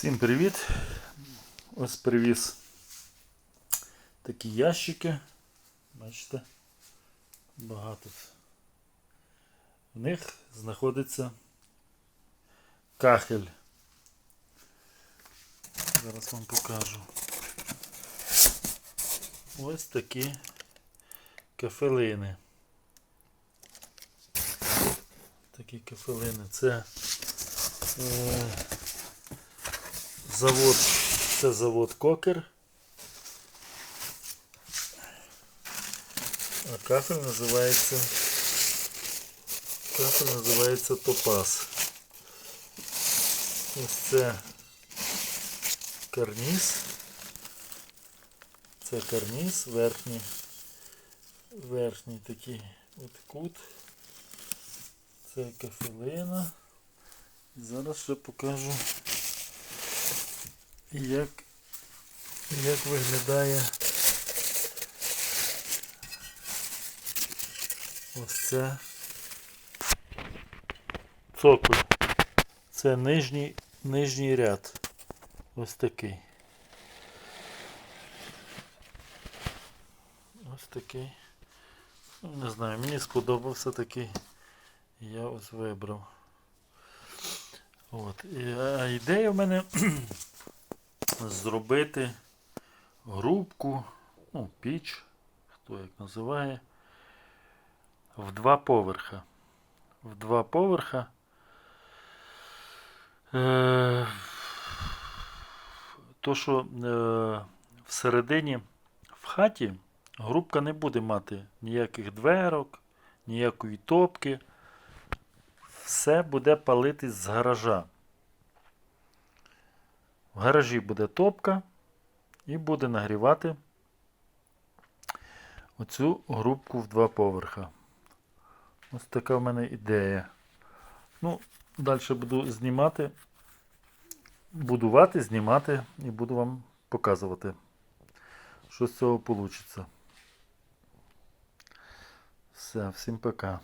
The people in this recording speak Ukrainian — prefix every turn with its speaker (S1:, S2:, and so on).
S1: Всім привіт! Ось привіз такі ящики. Бачите, багато. В них знаходиться кахель. Зараз вам покажу. Ось такі кафелини. Такі кафелини. Це е, завод, це завод Кокер. А кафель називається кафель називається Топаз. Ось це карніз. Це карніз, верхній, верхній такий от кут. Це кафелина. І зараз ще покажу, як, як виглядає ось це цоколь. Це нижній, нижній ряд. Ось такий. Ось такий. Не знаю, мені сподобався такий. Я ось вибрав. От. І, а ідея в мене зробити грубку, ну, піч, хто як називає, в два поверха. В два поверха. Е, то, що е, всередині в хаті грубка не буде мати ніяких дверок, ніякої топки. Все буде палитись з гаража. В гаражі буде топка і буде нагрівати оцю грубку в два поверха. Ось така в мене ідея. Ну, далі буду знімати, будувати, знімати і буду вам показувати, що з цього вийде. Все, всім пока.